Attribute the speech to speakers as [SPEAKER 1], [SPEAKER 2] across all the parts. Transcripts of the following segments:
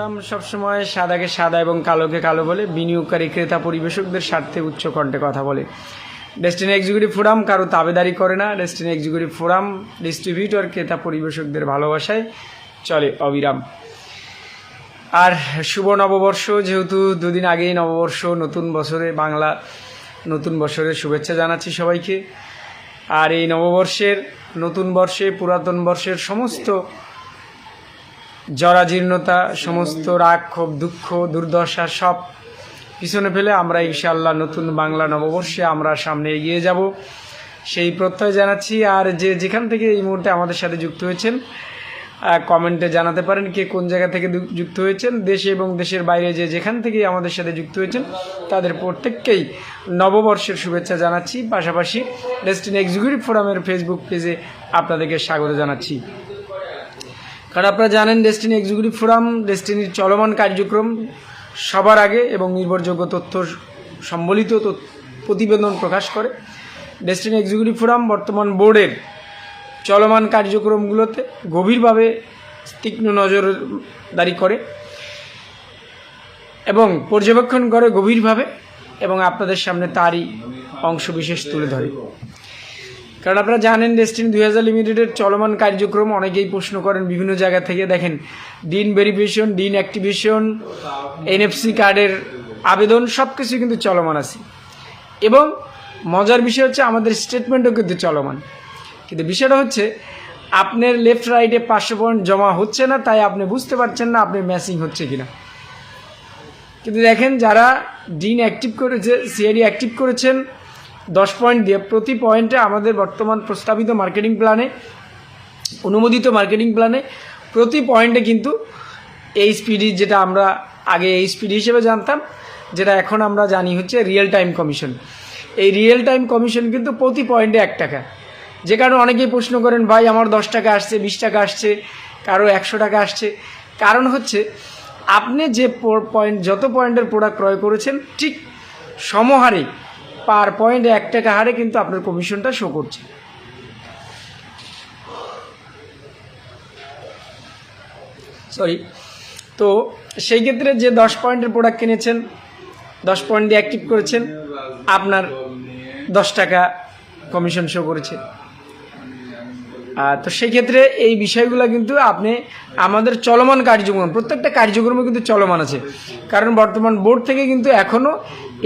[SPEAKER 1] Forum সবসময় সাদাকে সাদা এবং কালোকে কালো বলে, বিনিয়োগকারী ক্রেতা পরিবেশকদের স্বার্থে উচ্চ কণ্ঠে কথা বলে। ডেস্টিনি এক্সিকিউটিভ ফোরাম কারও তাবেদারি করে না। ডেস্টিনি এক্সিকিউটিভ ফোরাম ডিস্ট্রিবিউটর ক্রেতা পরিবেশকদের ভালোবাসায় চলে অবিরাম। আর শুভ নববর্ষ, যেহেতু দুদিন আগেই নববর্ষ, নতুন বছরে বাংলা, নতুন বছরের শুভেচ্ছা জানাচ্ছি সবাইকে। আর এই নববর্ষের, নতুন বর্ষে, পুরাতন বর্ষের সমস্ত জরাজীর্ণতা, সমস্ত রাগ, ক্ষোভ, দুঃখ, দুর্দশা সব পিছনে ফেলে আমরা ইনশাআল্লাহ নতুন বাংলা নববর্ষে আমরা সামনে এগিয়ে যাব। সেই প্রত্যয় জানাচ্ছি। আর যে যেখান থেকে এই মুহূর্তে আমাদের সাথে যুক্ত হয়েছেন কমেন্টে জানাতে পারেন কে কোন জায়গা থেকে যুক্ত হয়েছেন। দেশে এবং দেশের বাইরে যে যেখান থেকে আমাদের সাথে যুক্ত হয়েছেন, তাদের প্রত্যেককেই নববর্ষের শুভেচ্ছা জানাচ্ছি। পাশাপাশি ডেস্টিনি এক্সিকিউটিভ ফোরামের ফেসবুক পেজে আপনাদেরকে স্বাগত জানাচ্ছি। কারণ আপনারা জানেন ডেস্টিনি এক্সিকিউটিভ ফোরাম ডেস্টিনির চলমান কার্যক্রম সবার আগে এবং নির্ভরযোগ্য তথ্য সম্বলিত প্রতিবেদন প্রকাশ করে। ডেস্টিনি এক্সিকিউটিভ ফোরাম বর্তমান বোর্ডের চলমান কার্যক্রমগুলোতে গভীরভাবে তীক্ষ্ণ নজরদারি করে এবং পর্যবেক্ষণ করে গভীরভাবে এবং আপনাদের সামনে তারই অংশবিশেষ তুলে ধরে। কারণ আপনারা জানেন ডেস্টিনি দুই হাজার লিমিটেডের চলমান কার্যক্রম, অনেকেই প্রশ্ন করেন বিভিন্ন জায়গা থেকে। দেখেন DIN verification DIN activation NFC কার্ডের আবেদন সব কিছু কিন্তু চলমান আছে। এবং মজার বিষয় হচ্ছে, আমাদের স্টেটমেন্টও কিন্তু চলমান। কিন্তু বিষয়টা হচ্ছে, আপনার লেফট রাইটে পাঁচশো পয়েন্ট জমা হচ্ছে না, তাই আপনি বুঝতে পারছেন না আপনার ম্যাচিং হচ্ছে কিনা। কিন্তু দেখেন, যারা ডিন অ্যাক্টিভ করেছে সিআইডি অ্যাক্টিভ করেছেন দশ পয়েন্ট দিয়ে প্রতি পয়েন্টে আমাদের বর্তমান প্রস্তাবিত মার্কেটিং প্ল্যানে, অনুমোদিত মার্কেটিং প্ল্যানে প্রতি পয়েন্টে কিন্তু এই স্পিডি যেটা আমরা আগে এই স্পিড হিসেবে জানতাম, যেটা এখন আমরা জানি হচ্ছে রিয়েল টাইম কমিশন এই রিয়েল টাইম কমিশন কিন্তু প্রতি পয়েন্টে এক টাকা। যে কারণে অনেকেই প্রশ্ন করেন, ভাই, আমার দশ টাকা আসছে, বিশ টাকা আসছে, কারও একশো টাকা আসছে। কারণ হচ্ছে, আপনি যে পয়েন্ট, যত পয়েন্টের প্রোডাক্ট ক্রয় করেছেন, ঠিক সমহারে পার পয়েন্ট এক টাকা হারে কিন্তু আপনার কমিশনটা শো করছে। সরি তো সেই ক্ষেত্রে যে দশ পয়েন্টের প্রোডাক্ট কিনেছেন, দশ পয়েন্ট দিয়ে অ্যাক্টিভ করেছেন, আপনার দশ টাকা কমিশন শো করেছে। তো সেই ক্ষেত্রে এই বিষয়গুলো কিন্তু আপনি আমাদের চলমান কার্যক্রম, প্রত্যেকটা কার্যক্রমে কিন্তু চলমান আছে। কারণ বর্তমান বোর্ড থেকে কিন্তু এখনও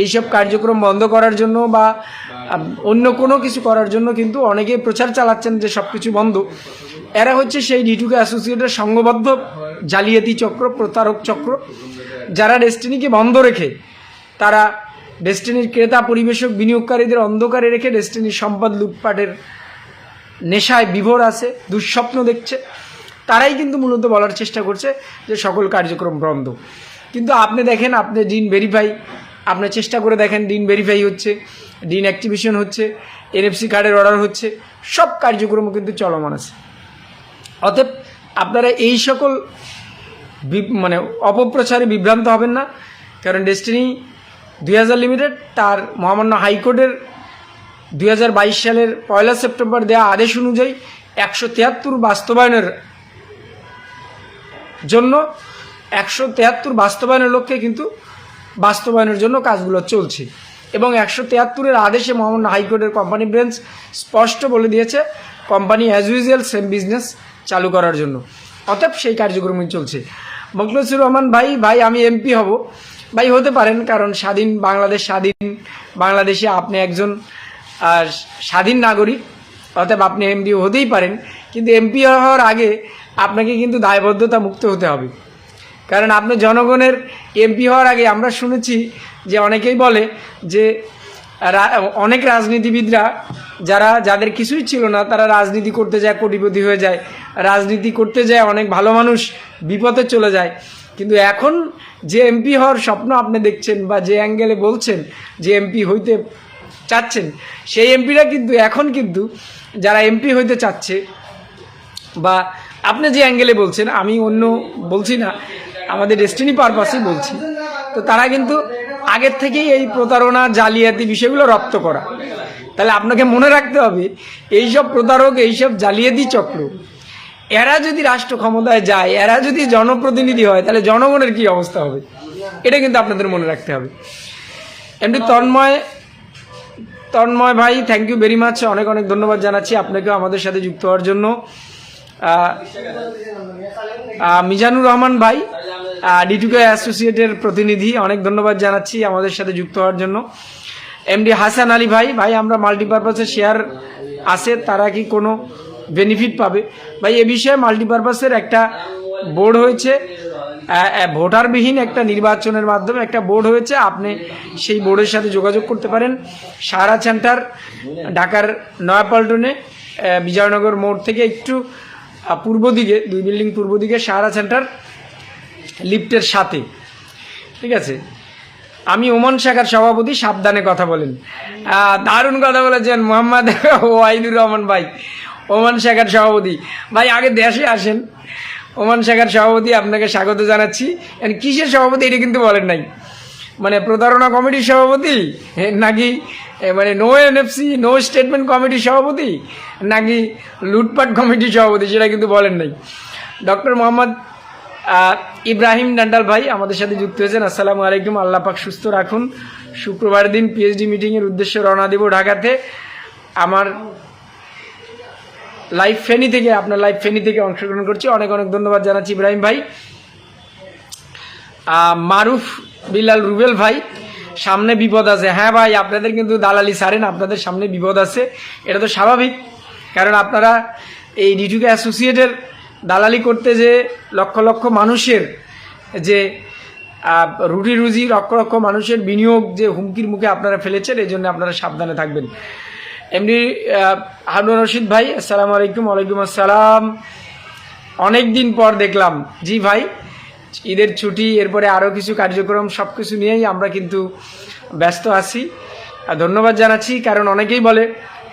[SPEAKER 1] এইসব কার্যক্রম বন্ধ করার জন্য বা অন্য কোনো কিছু করার জন্য কিন্তু অনেকে প্রচার চালাচ্ছেন যে সব কিছু বন্ধ। এরা হচ্ছে সেই ডিটুকে অ্যাসোসিয়েটের সংঘবদ্ধ জালিয়াতি চক্র, প্রতারক চক্র, যারা ডেস্টিনিকে বন্ধ রেখে, তারা ডেস্টিনির ক্রেতা, পরিবেশক, বিনিয়োগকারীদের অন্ধকারে রেখে ডেস্টিনির সম্পদ লুটপাটের নেশায় বিভোর আছে, দুঃস্বপ্ন দেখছে। তারাই কিন্তু মূলত বলার চেষ্টা করছে যে সকল কার্যক্রম বন্ধ। কিন্তু আপনি দেখেন, আপনি ডিন ভেরিফাই আপনি চেষ্টা করে দেখেন ডিন ভেরিফাই হচ্ছে ডিন অ্যাক্টিভেশন হচ্ছে এনএফসি কার্ডের অর্ডার হচ্ছে, সব কার্যক্রম কিন্তু চলমান আছে। অতএব আপনারা এই সকল মানে অপপ্রচারে বিভ্রান্ত হবেন না, কারণ ডেস্টিনি দুই হাজার লিমিটেড তার মহামান্য হাইকোর্টের দুই হাজার বাইশ সালের পয়লা সেপ্টেম্বর দেওয়া আদেশ অনুযায়ী একশো তিয়াত্তর বাস্তবায়নের জন্য একশো তিয়াত্তর বাস্তবায়নের লক্ষ্যে কিন্তু বাস্তবায়নের জন্য কাজগুলো চলছে। এবং একশো তিয়াত্তরের আদেশে মহামান্য হাইকোর্টের কোম্পানি ব্রেঞ্চ স্পষ্ট বলে দিয়েছে, company as usual same business চালু করার জন্য। অতএব সেই কার্যক্রমই চলছে। মকলসুর রহমান ভাই ভাই, আমি এমপি হব। ভাই, হতে পারেন, কারণ স্বাধীন বাংলাদেশ স্বাধীন। বাংলাদেশে আপনি একজন স্বাধীন নাগরিক। অতএব আপনি এমপি হতেই পারেন। কিন্তু এমপি হওয়ার আগে আপনাকে কিন্তু দায়বদ্ধতা মুক্ত হতে হবে। কারণ আপনি জনগণের এমপি হওয়ার আগে আমরা শুনেছি যে অনেকেই বলে যে অনেক রাজনীতিবিদরা যারা, যাদের কিছুই ছিল না, তারা রাজনীতি করতে যায়, কোটিপতি হয়ে যায়। রাজনীতি করতে যায়, অনেক ভালো মানুষ বিপদে চলে যায়। কিন্তু এখন যে এমপি হওয়ার স্বপ্ন আপনি দেখছেন বা যে অ্যাঙ্গেলে বলছেন যে এমপি হইতে চাচ্ছেন, সেই এমপিরা কিন্তু এখন কিন্তু যারা এমপি হইতে চাচ্ছে বা আপনি যে অ্যাঙ্গেলে বলছেন, আমি অন্য বলছি না আমাদের ডেস্টিনি পারপাসেই বলছি। তো তারা কিন্তু আগের থেকেই এই প্রতারণা, জালিয়াতি বিষয়গুলো রপ্ত করা। তাহলে আপনাকে মনে রাখতে হবে, এইসব প্রতারক, এইসব জালিয়াতি চক্র, এরা যদি রাষ্ট্র ক্ষমতায় যায়, এরা যদি জনপ্রতিনিধি হয়, তাহলে জনগণের কি অবস্থা হবে? এটা কিন্তু আপনাদের মনে রাখতে হবে। এমনি তন্ময় তন্ময় ভাই থ্যাংক ইউ ভেরি মাচ অনেক অনেক ধন্যবাদ জানাচ্ছি আপনাকেও আমাদের সাথে যুক্ত হওয়ার জন্য। মিজানুর রহমান ভাই ডিটুকে অ্যাসোসিয়েটের প্রতিনিধি, অনেক ধন্যবাদ জানাচ্ছি আমাদের সাথে যুক্ত হওয়ার জন্য। এমডি হাসান আলী ভাই ভাই, আমরা মাল্টিপারপাসের শেয়ার আছে, তারা কি কোনো বেনিফিট পাবে? ভাই, এ বিষয়ে মাল্টিপারপাসের একটা বোর্ড হয়েছে ভোটারবিহীন একটা নির্বাচনের মাধ্যমে একটা বোর্ড হয়েছে, আপনি সেই বোর্ডের সাথে যোগাযোগ করতে পারেন। সাহারা সেন্টার, ঢাকার নয়াপল্টনে বিজয়নগর মোড় থেকে একটু পূর্ব দিকে, দুই বিল্ডিং পূর্ব দিকে, সারা সেন্টার। লিফটের সাথে। ঠিক আছে? আমি ওমান শাখার সভাপতি, সাবধানে কথা বলেন। দারুণ কথা বলেছেন মোহাম্মদ ওয়াইদুর রহমান ভাই, ওমান শাখার সভাপতি। ভাই, আগে দেশে আসেন। ওমান শাখার সভাপতি, আপনাকে স্বাগত জানাচ্ছি। কিসের সভাপতি এটা কিন্তু বলেন নাই। মানে প্রতারণা কমিটির সভাপতি নাকি মানে নো এনএফসি নো স্টেটমেন্ট কমিটির সভাপতি, নাকি লুটপাট কমিটির সভাপতি, সেটা কিন্তু বলেন নাই। ডক্টর মোহাম্মদ ইব্রাহিম ডান্ডাল ভাই আমাদের সাথে যুক্ত হয়েছেন। আসসালামু আলাইকুম, আল্লাহ পাক সুস্থ রাখুন। শুক্রবার দিন পিএইচডি মিটিংয়ের উদ্দেশ্যে রওনা দেব ঢাকাতে। আমার লাইভ ফেনি থেকে, আপনার লাইভ ফেনি থেকে অংশগ্রহণ করছি। অনেক অনেক ধন্যবাদ জানাচ্ছি ইব্রাহিম ভাই। মারুফ বিলাল রুবেল ভাই, সামনে বিপদ আছে। হ্যাঁ ভাই, আপনাদের কিন্তু দালালি সারেন আপনাদের সামনে বিপদ আছে। এটা তো স্বাভাবিক, কারণ আপনারা এই ডিটুকে অ্যাসোসিয়েটের দালালি করতে যে লক্ষ লক্ষ মানুষের যে রুটি রুজি লক্ষ লক্ষ মানুষের বিনিয়োগ যে হুমকির মুখে আপনারা ফেলেছেন, এই জন্য আপনারা সাবধানে থাকবেন। এমনি হারুন রশিদ ভাই, আসসালামু আলাইকুম, ওয়ালাইকুম আসসালাম। অনেক দিন পর দেখলাম। জি ভাই, ঈদের ছুটি, এরপরে আরও কিছু কার্যক্রম সব কিছু নিয়েই আমরা কিন্তু ব্যস্ত আছি। ধন্যবাদ জানাচ্ছি, কারণ অনেকেই বলে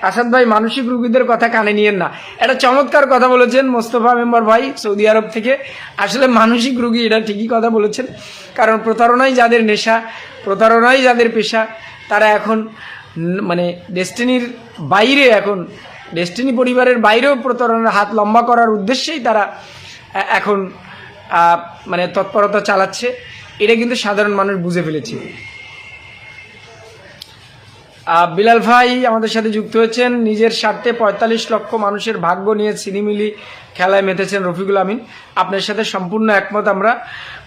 [SPEAKER 1] আসাদ ভাই মানসিক রুগীদের কথা কানে নিয়েন না। এটা চমৎকার কথা বলেছেন মোস্তফা মেম্বার ভাই সৌদি আরব থেকে। আসলে মানসিক রুগী এটা ঠিকই কথা বলেছেন। কারণ প্রতারণাই যাদের নেশা, প্রতারণাই যাদের পেশা, তারা এখন মানে ডেস্টিনির বাইরে এখন, ডেস্টিনি পরিবারের বাইরেও প্রতারণার হাত লম্বা করার উদ্দেশ্যেই তারা এখন মানে তৎপরতা চালাচ্ছে। এটা কিন্তু সাধারণ মানুষ বুঝে ফেলেছে। বিলাল ভাই আমাদের সাথে যুক্ত হয়েছেন। নিজের স্বার্থে পঁয়তাল্লিশ লক্ষ মানুষের ভাগ্য নিয়ে ছিনিমিলি খেলায় মেতেছেন রফিকুল আমিন। আপনার সাথে সম্পূর্ণ একমত আমরা।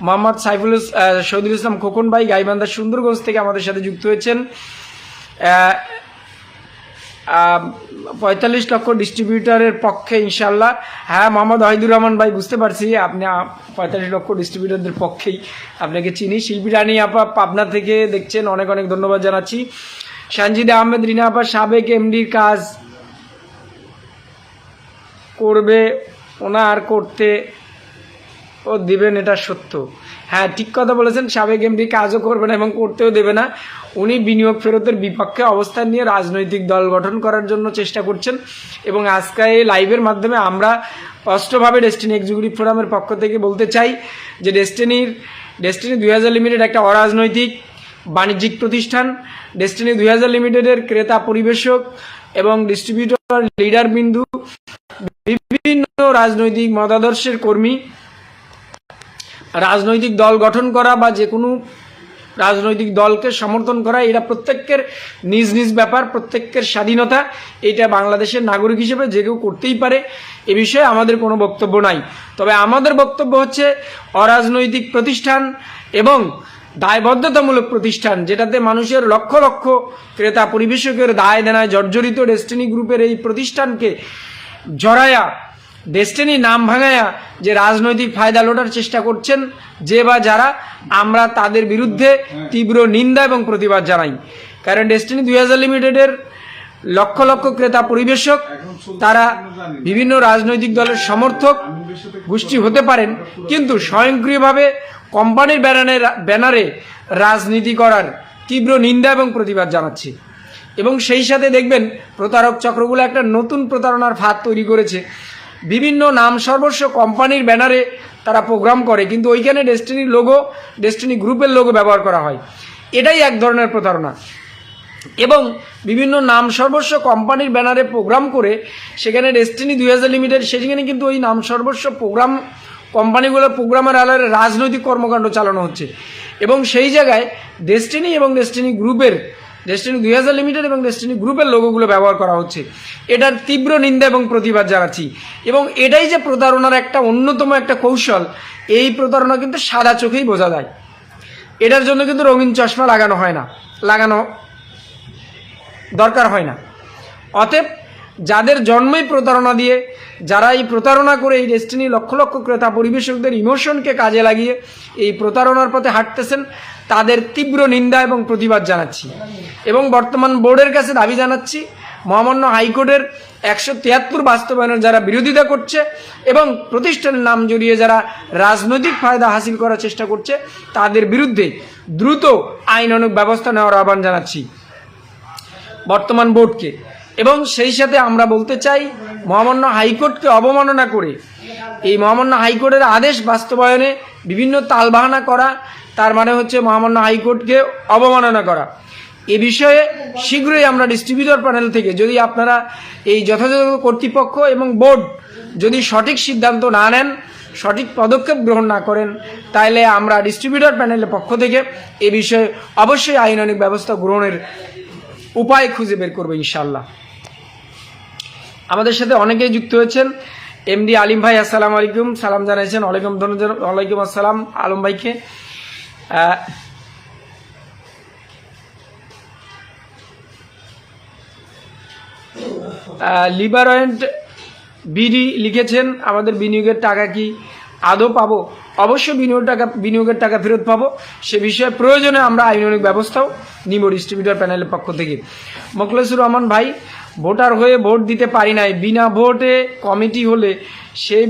[SPEAKER 1] মোহাম্মদ সাইফুল শহীদুল ইসলাম খোকন ভাই গাইবান্ধা সুন্দরগঞ্জ থেকে আমাদের সাথে যুক্ত হয়েছেন। পঁয়তাল্লিশ লক্ষ ডিস্ট্রিবিউটারের পক্ষে ইনশাল্লাহ হ্যাঁ মোহাম্মদ ওয়াহিদুর রহমান ভাই, বুঝতে পারছি। আপনি পঁয়তাল্লিশ লক্ষ ডিস্ট্রিবিউটারদের পক্ষেই আপনাকে চিনি। শিল্পী রানী আপা, পাবনা থেকে দেখছেন। অনেক অনেক ধন্যবাদ জানাচ্ছি। সানজিদা আহমেদ, রিনা সাবেক এমডির কাজ করবে, ওনার করতে ও দিবেন এটা সত্য। হ্যাঁ ঠিক কথা বলেছেন, সাবেক এমডি কাজও করবে না এবং করতেও দেবে না। উনি বিনিয়োগ ফেরতের বিপক্ষে অবস্থান নিয়ে রাজনৈতিক দল গঠন করার জন্য চেষ্টা করছেন এবং আজকে এই লাইভের মাধ্যমে আমরা স্পষ্টভাবে ডেস্টিনি এক্সিকিউটিভ ফোরামের পক্ষ থেকে বলতে চাই যে ডেস্টিনির ডেস্টিনি দুই হাজার লিমিটেড একটা অরাজনৈতিক বাণিজ্যিক প্রতিষ্ঠান ডেস্টিনি দুই হাজার লিমিটেডের ক্রেতা পরিবেশক এবং ডিস্ট্রিবিউটর লিডার বিন্দু, বিভিন্ন রাজনৈতিক মতাদর্শের কর্মী। রাজনৈতিক দল গঠন করা বা যে কোনো রাজনৈতিক দলকে সমর্থন করা, এটা প্রত্যেকের নিজ নিজ ব্যাপার, প্রত্যেকের স্বাধীনতা। এটা বাংলাদেশের নাগরিক হিসেবে যে কেউ করতেই পারে, এ বিষয়ে আমাদের কোনো বক্তব্য নাই। তবে আমাদের বক্তব্য হচ্ছে অরাজনৈতিক প্রতিষ্ঠান এবং দায়বদ্ধতামূলক প্রতিষ্ঠান যেটাতে মানুষের লক্ষ লক্ষ ক্রেতা পরিবেশকের দায় দেনায় জর্জরিত ডেস্টিনি গ্রুপের এই প্রতিষ্ঠানকে জড়ায়া ডেস্টিনি নাম ভাঙায়া যে রাজনৈতিক ফায়দা লোটার চেষ্টা করছেন যে বা যারা আমরা তাদের বিরুদ্ধে তীব্র নিন্দা এবং প্রতিবাদ জানাই। কারণ ডেস্টিনি দুই হাজার লিমিটেডের লক্ষ লক্ষ ক্রেতা পরিবেশক তারা বিভিন্ন রাজনৈতিক দলের সমর্থক গোষ্ঠী হতে পারেন কিন্তু স্বয়ংক্রিয়ভাবে কোম্পানির ব্যানারে ব্যানারে রাজনীতি করার তীব্র নিন্দা এবং প্রতিবাদ জানাচ্ছি। এবং সেই সাথে দেখবেন প্রতারক চক্রগুলো একটা নতুন প্রতারণার ফাঁদ তৈরি করেছে। বিভিন্ন নাম সর্বস্ব কোম্পানির ব্যানারে তারা প্রোগ্রাম করে, কিন্তু ওইখানে ডেস্টিনির লোগো ডেস্টিনি গ্রুপের লোগো ব্যবহার করা হয়। এটাই এক ধরনের প্রতারণা। এবং বিভিন্ন নাম সর্বস্ব কোম্পানির ব্যানারে প্রোগ্রাম করে, সেখানে ডেস্টিনি দুই হাজার লিমিটেড সেখানে কিন্তু ওই নাম সর্বস্ব প্রোগ্রাম কোম্পানিগুলোর প্রোগ্রামের আলারে রাজনৈতিক কর্মকাণ্ড চালানো হচ্ছে। এবং সেই জায়গায় ডেস্টিনি এবং ডেস্টিনি গ্রুপের ডেস্টিনি দুই হাজার লিমিটেড এবং ডেস্টিনি গ্রুপের লোগোগুলো ব্যবহার করা হচ্ছে। এটার তীব্র নিন্দা এবং প্রতিবাদ জানাচ্ছি। এবং এটাই যে প্রতারণার একটা অন্যতম একটা কৌশল, এই প্রতারণা কিন্তু সাদা চোখেই বোঝা যায়। এটার জন্য কিন্তু রঙিন চশমা লাগানো হয় না, লাগানো দরকার হয় না। অতএব যাদের জন্মই প্রতারণা দিয়ে যারা এই প্রতারণা করে এই ডেস্টিনি লক্ষ লক্ষ ক্রেতা পরিবেশকদের ইমোশনকে কাজে লাগিয়ে এই প্রতারণার পথে হাঁটতেছেন, তাদের তীব্র নিন্দা এবং প্রতিবাদ জানাচ্ছি। এবং বর্তমান বোর্ডের কাছে দাবি জানাচ্ছি, মহামান্য হাইকোর্টের একশো তিয়াত্তর বাস্তবায়নের যারা বিরোধিতা করছে এবং প্রতিষ্ঠানের নাম জড়িয়ে যারা রাজনৈতিক ফায়দা হাসিল করার চেষ্টা করছে, তাদের বিরুদ্ধে দ্রুত আইনানুগ ব্যবস্থা নেওয়ার আহ্বান জানাচ্ছি। বর্তমান বোর্ডকে এবং সেই সাথে আমরা বলতে চাই, মহামান্য হাইকোর্টকে অবমাননা করে, এই মহামান্য হাইকোর্টের আদেশ বাস্তবায়নে বিভিন্ন তালবাহানা করা, তার মানে হচ্ছে মহামান্য হাইকোর্টকে অবমাননা করা। এ বিষয়ে শীঘ্রই আমরা ডিস্ট্রিবিউটর প্যানেল থেকে, যদি আপনারা এই যথাযথ কর্তৃপক্ষ এবং বোর্ড যদি সঠিক সিদ্ধান্ত না নেন, সঠিক পদক্ষেপ গ্রহণ না করেন তাহলে আমরা ডিস্ট্রিবিউটর প্যানেলের পক্ষ থেকে এ বিষয়ে অবশ্যই আইনানিক ব্যবস্থা গ্রহণের উপায় খুঁজে বের করব ইনশাল্লাহ আমাদের সাথে অনেকেই যুক্ত হয়েছেন। এমডি আলিম ভাই, আসসালামু আলাইকুম। সালাম জানাইছেন। ওয়ালাইকুম ওয়ালাইকুম আসসালাম আলম ভাইকে। লিবারয়েন্ট বিডি লিখেছেন, আমাদের বিনিয়োগের টাকা কি আদৌ পাবো? অবশ্যই বিনিয়োগ টাকা বিনিয়োগের টাকা ফেরত পাবো, সে বিষয়ে প্রয়োজনে আমরা আইনানিক ব্যবস্থাও নিব ডিস্ট্রিবিউটার প্যানেলের পক্ষ থেকে। মোখলেসুর রহমান ভাই ভোটার হয়ে ভোট দিতে পারি নাই, বিনা ভোটে কমিটি হলে সেই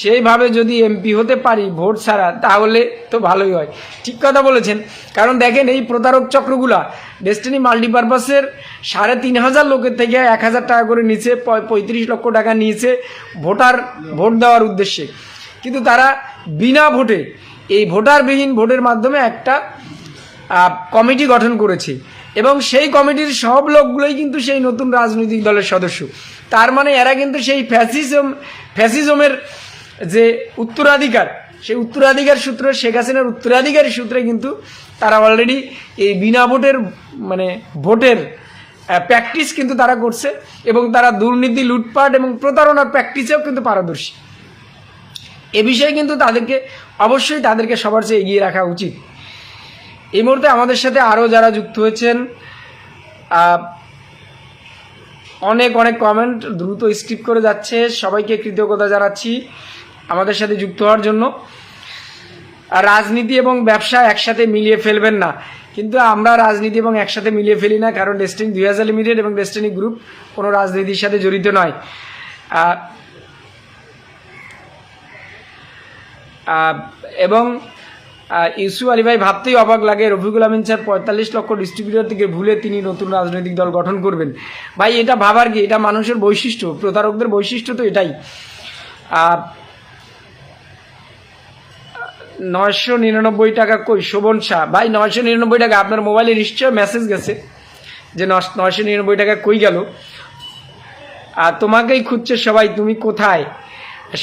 [SPEAKER 1] সেইভাবে যদি এমপি হতে পারি ভোট ছাড়া, তাহলে তো ভালোই হয়। ঠিক কথা বলেছেন। কারণ দেখেন এই প্রতারক চক্রগুলা ডেস্টিনি মাল্টিপারপাসের সাড়ে তিন হাজার লোকের থেকে এক হাজার টাকা করে নিচে পঁয়ত্রিশ লক্ষ টাকা নিয়েছে ভোটার, ভোট দেওয়ার উদ্দেশ্যে। কিন্তু তারা বিনা ভোটে, এই ভোটারবিহীন ভোটের মাধ্যমে একটা কমিটি গঠন করেছে। এবং সেই কমিটির সব লোকগুলোই কিন্তু সেই নতুন রাজনৈতিক দলের সদস্য। তার মানে এরা কিন্তু সেই ফ্যাসিজম, ফ্যাসিজমের যে উত্তরাধিকার, সেই উত্তরাধিকার সূত্র, শেখ হাসিনার উত্তরাধিকারী সূত্রে কিন্তু তারা অলরেডি এই বিনা ভোটের মানে ভোটের প্র্যাকটিস কিন্তু তারা করছে এবং তারা দুর্নীতি, লুটপাট এবং প্রতারণার প্র্যাকটিসেও কিন্তু পারদর্শী। এ বিষয়ে কিন্তু তাদেরকে, অবশ্যই তাদেরকে সবার চেয়ে এগিয়ে রাখা উচিত। এই মুহূর্তে আমাদের সাথে আরও যারা যুক্ত হয়েছেন অনেক অনেক কমেন্ট দ্রুত স্কিপ করে যাচ্ছে। সবাইকে কৃতজ্ঞতা জানাচ্ছি আমাদের সাথে যুক্ত হওয়ার জন্য। রাজনীতি এবং ব্যবসা একসাথে মিলিয়ে ফেলবেন না। কিন্তু আমরা রাজনীতি এবং একসাথে মিলিয়ে ফেলি না, কারণ ডেস্টিনি দুই হাজার লিমিটেড এবং ডেস্টিনি গ্রুপ কোনো রাজনীতির সাথে জড়িত নয়। এবং ইউসুফ আলী ভাই ভাবতেই অবাক লাগে রফিকুল আমিন স্যার পঁয়তাল্লিশ লক্ষ ডিস্ট্রিবিউটর থেকে ভুলে তিনি নতুন রাজনৈতিক দল গঠন করবেন। ভাই এটা ভাবার কি? এটা মানুষের বৈশিষ্ট্য প্রতারকদের বৈশিষ্ট্য তো এটাই। আহ, নয়শো নিরানব্বই টাকা কই? শোভন শাহ। ভাই নয়শো নিরানব্বই টাকা আপনার মোবাইলে নিশ্চয় মেসেজ গেছে যে নয়শো নিরানব্বই টাকা কই গেল? আর তোমাকেই খুঁজছে সবাই তুমি কোথায়?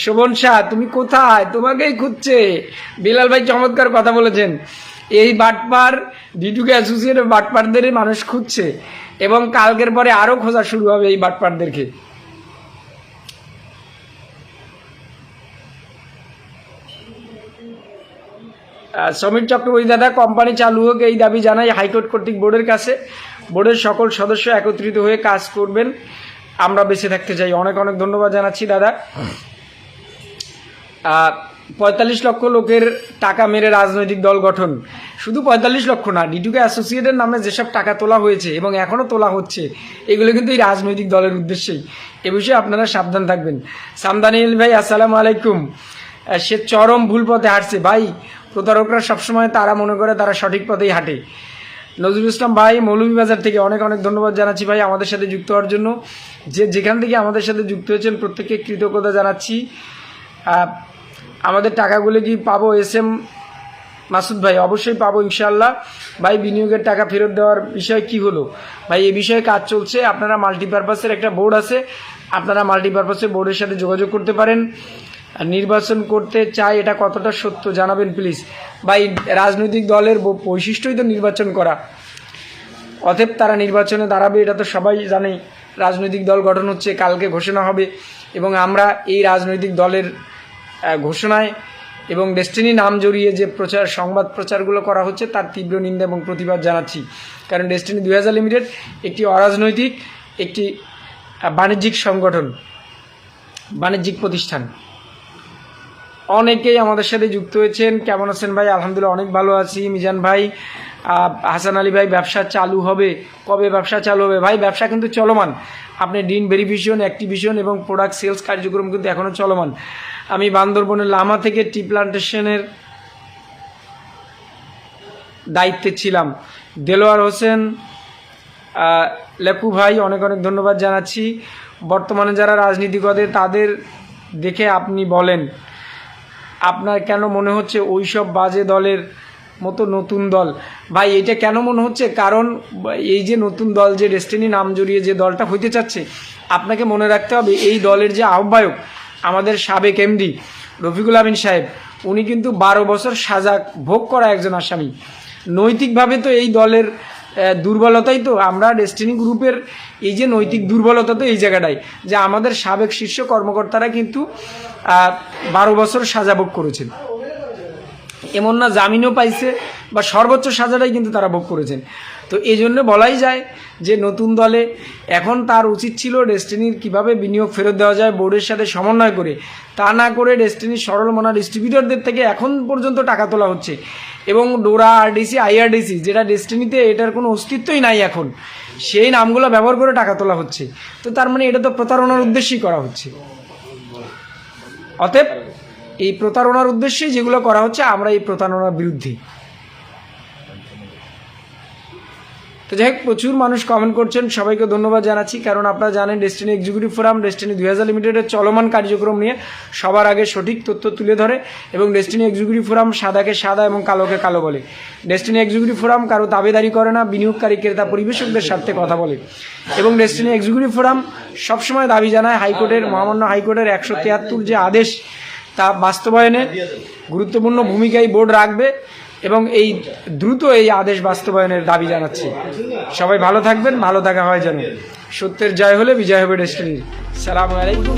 [SPEAKER 1] শোভন শাহ, তুমি কোথায়? তোমাকেই খুঁজছে। বিলাল ভাই চমৎকার কথা বলেছেন। এই বাটপার, ডিটুকে অ্যাসোসিয়েট বাটপারদের মানুষ খুঁজছে এবং কালকের পরে আরও খোঁজা শুরু হবে এই বাটপারদেরকে। সমীর চক্রবর্তী দাদা, কোম্পানি চালু হোক এই দাবি জানাই হাইকোর্ট কর্তৃক বোর্ডের কাছে। বোর্ডের সকল সদস্য একত্রিত হয়ে কাজ করবেন। আমরা বেঁচে থাকতে চাই। অনেক অনেক ধন্যবাদ জানাচ্ছি দাদা। পঁয়তাল্লিশ লক্ষ লোকের টাকা মেরে রাজনৈতিক দল গঠন। শুধু পঁয়তাল্লিশ লক্ষ না ডিটুকে অ্যাসোসিয়েটের নামে যেসব টাকা তোলা হয়েছে এবং এখনও তোলা হচ্ছে, এগুলো কিন্তু এই রাজনৈতিক দলের উদ্দেশ্যেই। এ বিষয়ে আপনারা সাবধান থাকবেন। সামদানিল ভাই, আসসালামু আলাইকুম। সে চরম ভুল পথে হাঁটছে। ভাই, প্রতারকরা সবসময় তারা মনে করে তারা সঠিক পথেই হাঁটে। নজরুল ইসলাম ভাই, মৌলভীবাজার থেকে অনেক অনেক ধন্যবাদ জানাচ্ছি ভাই আমাদের সাথে যুক্ত হওয়ার জন্য। যে যেখান থেকে আমাদের সাথে যুক্ত হয়েছেন, প্রত্যেককে কৃতজ্ঞতা জানাচ্ছি। আমাদের টাকাগুলো কি পাবো এস এম মাসুদ ভাই? অবশ্যই পাবো ইনশাল্লাহ ভাই, বিনিয়োগের টাকা ফেরত দেওয়ার বিষয় কি হলো? ভাই, এ বিষয়ে কাজ চলছে। আপনারা মাল্টিপারপাসের একটা বোর্ড আছে। আপনারা মাল্টিপারপাসের বোর্ডের সাথে যোগাযোগ করতে পারেন। নির্বাচন করতে চাই এটা কতটা সত্য জানাবেন প্লিজ ভাই, রাজনৈতিক দলের বৈশিষ্ট্যই তো নির্বাচন করা। অতএব তারা নির্বাচনে দাঁড়াবে, এটা তো সবাই জানে। রাজনৈতিক দল গঠন হচ্ছে, কালকে ঘোষণা হবে। এবং আমরা এই রাজনৈতিক দলের ঘোষণায় এবং ডেস্টিনি নাম জড়িয়ে যে প্রচার, সংবাদ প্রচারগুলো করা হচ্ছে তার তীব্র নিন্দা এবং প্রতিবাদ জানাচ্ছি। কারণ ডেস্টিনি দুই হাজার লিমিটেড একটি অরাজনৈতিক, একটি বাণিজ্যিক সংগঠন, বাণিজ্যিক প্রতিষ্ঠান। অনেকেই আমাদের সাথে যুক্ত হয়েছেন। কেমন আছেন ভাই? আলহামদুলিল্লাহ অনেক ভালো আছি। মিজান ভাই হাসান আলী ভাই, ব্যবসা চালু হবে। কবে ব্যবসা চালু হবে? ভাই, ব্যবসা কিন্তু চলমান। আপনি ডিন ভেরিফিকেশন অ্যাক্টিভিশন এবং প্রোডাক্ট সেলস কার্যক্রম কিন্তু এখনও চলমান। আমি বান্দরবনের লামা থেকে টি প্লান্টেশনের দায়িত্বে ছিলাম। দেলোয়ার হোসেন লেকু ভাই, অনেক অনেক ধন্যবাদ জানাচ্ছি। বর্তমানে যারা রাজনীতি করে তাদের দেখে আপনি বলেন। আপনার কেন মনে হচ্ছে ওইসব বাজে দলের মতো নতুন দল। ভাই, এটা কেন মনে হচ্ছে? কারণ এই যে নতুন দল, যে ডেস্টিনি নাম জড়িয়ে যে দলটা হইতে চাচ্ছে, আপনাকে মনে রাখতে হবে, এই দলের যে আহ্বায়ক, আমাদের সাবেক এমডি রফিকুল আমিন সাহেব, উনি কিন্তু বারো বছর সাজা ভোগ করা একজন আসামি। নৈতিকভাবে তো এই দলের দুর্বলতাই তো, আমরা ডেস্টিনি গ্রুপের এই যে নৈতিক দুর্বলতা তো এই জায়গাটাই, যে আমাদের সাবেক শীর্ষ কর্মকর্তারা কিন্তু বারো বছর সাজা ভোগ করেছেন। এমন না জামিনও পাইছে বা সর্বোচ্চ সাজাটাই কিন্তু তারা ভোগ করেছেন। তো এই জন্য বলাই যায় যে নতুন দলে এখন তার উচিত ছিল ডেস্টিনির কীভাবে বিনিয়োগ ফেরত দেওয়া যায়, বোর্ডের সাথে সমন্বয় করে। তা না করে ডেস্টিনির সরল মনা ডিস্ট্রিবিউটরদের থেকে এখন পর্যন্ত টাকা তোলা হচ্ছে। এবং ডোরা, আরডিসি, আইআরডিসি, যেটা ডেস্টিনিতে এটার কোনো অস্তিত্বই নাই এখন, সেই নামগুলো ব্যবহার করে টাকা তোলা হচ্ছে। তো তার মানে এটা তো প্রতারণার উদ্দেশ্যেই করা হচ্ছে। অতএব এই প্রতারণার উদ্দেশ্যে যেগুলো করা হচ্ছে, আমরা এই প্রতারণার বিরুদ্ধে। তো যাই হোক, প্রচুর মানুষ কমেন্ট করছেন, সবাইকে ধন্যবাদ জানাচ্ছি। কারণ আপনারা জানেন ডেস্টিনি এক্সিকিউটিভ ফোরাম ডেস্টিনি দুই হাজার লিমিটেডের চলমান কার্যক্রম নিয়ে সবার আগে সঠিক তথ্য তুলে ধরে এবং ডেস্টিনি এক্সিকিউটিভ ফোরাম সাদাকে সাদা এবং কালোকে কালো বলে। ডেস্টিনি এক্সিকিউটিভ ফোরাম কারও দাবিদারি করে না, বিনিয়োগকারী ক্রেতা পরিবেশকদের স্বার্থে কথা বলে। এবং ডেস্টিনি এক্সিকিউটিভ ফোরাম সবসময় দাবি জানায় হাইকোর্টের, মহামান্য হাইকোর্টের একশো তিয়াত্তর যে আদেশ তা বাস্তবায়নে গুরুত্বপূর্ণ ভূমিকাই বোর্ড রাখবে এবং এই দ্রুত এই আদেশ বাস্তবায়নের দাবি জানাচ্ছি। সবাই ভালো থাকবেন ভালো থাকা হয় যেন। সত্যের জয় হলে বিজয় হবে ডেস্টিনির। সালাম আলাইকুম